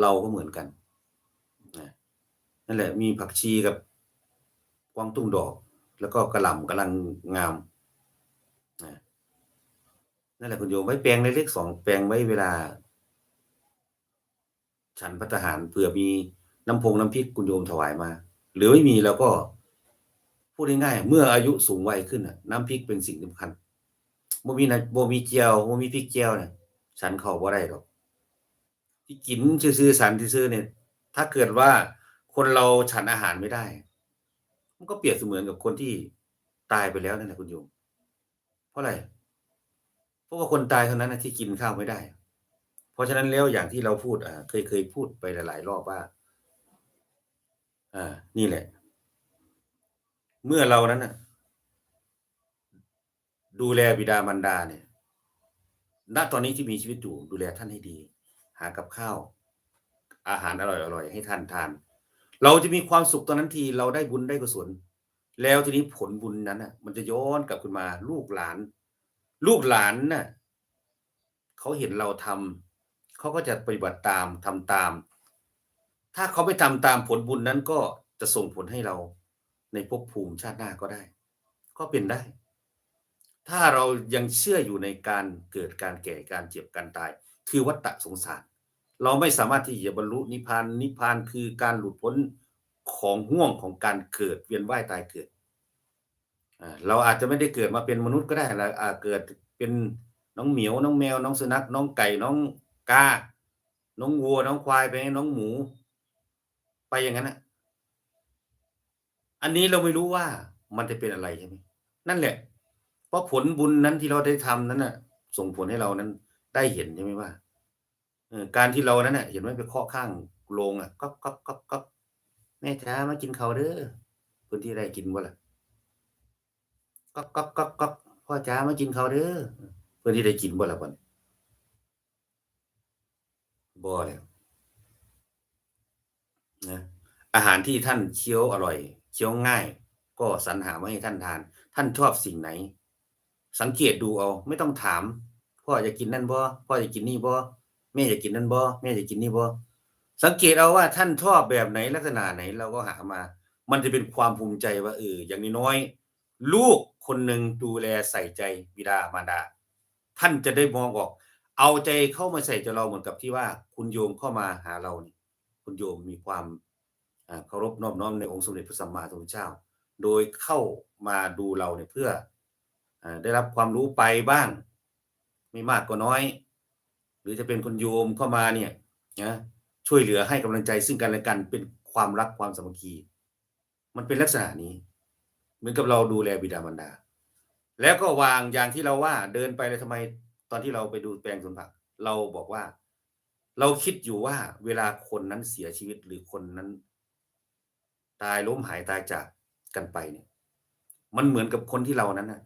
เราก็เหมือนกันนั่นแหละ มีผักชีกับกวางตุ้งดอก แล้วก็กระหล่ำกำลังงามนั่นแหละคุณโยมไว้แปลงเล็กๆสองแปลงไว้เวลา ฉันพัฒหารเผื่อมีน้ำพงน้ำพริกคุณโยมถวายมา หรือไม่มีเราก็พูดง่ายๆเมื่ออายุสูงวัยขึ้นน้ำพริกเป็นสิ่งสำคัญบ่มีนะบ่มีเจียวบ่มีพริกเจียวเนี่ยฉันเข้าบ่ได้หรอก ที่กินซื่อๆสันที่ซื่อเนี่ย ถ้าเกิดว่าคนเราฉันอาหารไม่ได้ มันก็เปรียบเสมือนกับคนที่ตายไปแล้วนั่นแหละคุณโยม เพราะอะไร เพราะว่าคนตายเท่านั้นนะที่กินข้าวไม่ได้ เพราะฉะนั้นแล้วอย่างที่เราพูดอ่าเคยเคยพูดไปหลาย ๆ รอบว่า อ่า นี่แหละ เมื่อเรานั้นนะดูแลบิดามารดาเนี่ย ณ ตอนนี้ที่มีชีวิตอยู่ดูแลท่านให้ดี หากับข้าว อาหารอร่อยๆให้ท่านทาน เราจะมีความสุขตอนนั้นทีเราได้บุญได้กุศลแล้วทีนี้ผลบุญนั้นน่ะ มันจะย้อนกลับขึ้นมาลูกหลาน ลูกหลานน่ะเขาเห็นเราทำเขาก็จะปฏิบัติตามทำตาม ถ้าเขาไม่ทำตามผลบุญนั้นก็จะส่งผลให้เราในภพภูมิชาติหน้าก็ได้ ก็เป็นได้ ถ้าเรายังเชื่ออยู่ในการเกิดการแก่การเจ็บการตาย คือวัฏฏะสงสาร เราไม่สามารถที่จะบรรลุนิพพานนิพพานคือการหลุดพ้นของห่วงของการเกิดเวียนว่ายตายเกิดเราอาจจะไม่ได้เกิดมาเป็นมนุษย์ก็ได้เราอาจเกิดเป็นน้องเหมียวน้องแมว น้องสุนัขน้องไก่น้องกา น้องวัว น้องควายไปน้องหมู ไปอย่างนั้นนะอันนี้เราไม่รู้ว่ามันจะเป็นอะไรใช่ไหมนั่นแหละ เพราะผลบุญนั้นที่เราได้ทำนั้นน่ะ ส่งผลให้เรานั้นได้เห็นใช่ไหมว่า การที่เรานั้นน่ะเห็นไหมไปเคาะข้างโรงอะก๊อกก๊อกก๊อกก๊อกแม่จ้ามากินเขาวเด้อพื้นที่ได้กินบ่ล่ะก๊อกก๊อกก๊อกก๊อกพ่อจ้ามากินเขาวเด้อพื้นที่ได้กินบ่ล่ะบ่นบ่แล้วนะอาหารที่ท่านเคี้ยวอร่อยเคี้ยวง่าย ก็สรรหามาให้ท่านทาน ท่านชอบสิ่งไหน สังเกตดูเอา ไม่ต้องถาม พ่อจะกินนั่นบ่พ่อจะกินนี่บ่ แม่จะกินนั่นบ่แม่จะกินนี่บ่สังเกตเอาว่าท่านชอบแบบไหนลักษณะไหนเราก็หามา มันจะเป็นความภูมิใจว่าเอออย่างน้อยๆลูกคนหนึ่งดูแลใส่ใจบิดามารดา ท่านจะได้มองออก เอาใจเข้ามาใส่ใจเราเหมือนกับที่ว่า คุณโยมเข้ามาหาเรานี่คุณโยมมีความเคารพนอบน้อมในองค์สมเด็จพระสัมมาสัมพุทธเจ้า โดยเข้ามาดูเราเนี่ยเพื่ออได้รับความรู้ไปบ้าง ไม่มากก็น้อย หรือจะเป็นคนโยมเข้ามาเนี่ยนะช่วยเหลือให้กำลังใจซึ่งกันและกันเป็นความรักความสามัคคี มันเป็นลักษณะนี้ เหมือนกับเราดูแลบิดามารดา แล้วก็วางอย่างที่เราว่าเดินไปเลยทำไมตอนที่เราไปดูแปลงสวนผัก เราบอกว่า เราคิดอยู่ว่าเวลาคนนั้นเสียชีวิตหรือคนนั้น ตายล้มหายตายจากกันไปเนี่ย มันเหมือนกับคนที่เรานั้นน่ะ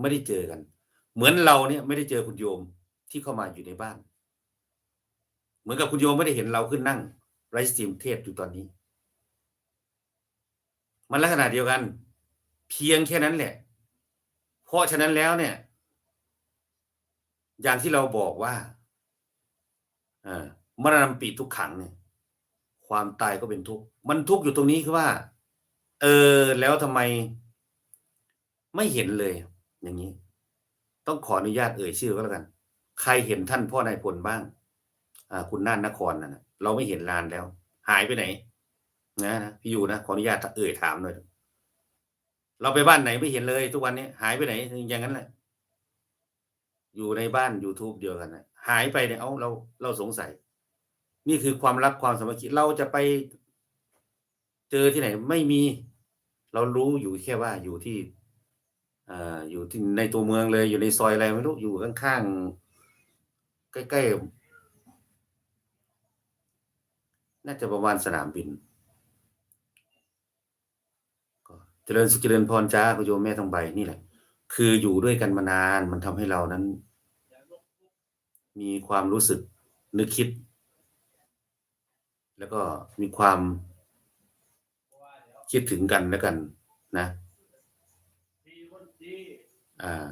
ไม่ได้เจอกัน เหมือนเราเนี่ยไม่ได้เจอคุณโยมที่เข้ามาอยู่ในบ้าน เหมือนกับคุณโยมไม่ได้เห็นเราขึ้นนั่งไลฟ์สตรีมเทศอยู่ตอนนี้ มันลักษณะเดียวกัน เพียงแค่นั้นแหละ เพราะฉะนั้นแล้วเนี่ย อย่างที่เราบอกว่าอ่ามรณะปีทุกขังเนี่ยความตายก็เป็นทุกข์มันทุกข์อยู่ตรงนี้คือว่า เออ แล้วทำไม ไม่เห็นเลย อย่างนี้ ต้องขออนุญาตเอ่ยชื่อก็แล้วกัน ใครเห็นท่านพ่อนายพลบ้าง คุณน่านนครน่ะนะเราไม่เห็นลานแล้ว หายไปไหน นะนะพี่อยู่นะขออนุญาตเอ่ยถามหน่อยเราไปบ้านไหนไม่เห็นเลย ทุกวันนี้ หายไปไหนอย่างนั้นแหละอยู่ในบ้าน YouTube เดียวกันนะหายไปเนี่ยเอาเราเราสงสัย นี่คือความรักความสมัคคีเราจะไปเจอที่ไหนไม่มี เรารู้อยู่แค่ว่าอยู่ที่อ่าอยู่ที่ในตัวเมืองเลยอยู่ในซอยอะไรไม่รู้อยู่ข้างๆใกล้ๆ น่าจะประมาณสนามบินก็เจริญสุขเจริญพรจ้าคุณโยมแม่ทองใบนี่แหละ คืออยู่ด้วยกันมานานมันทำให้เรานั้น มีความรู้สึกนึกคิด แล้วก็มีความคิดถึงกันแล้วกัน นะอ่า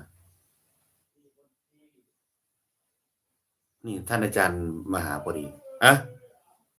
นี่ท่านอาจารย์มหาพอดีอะ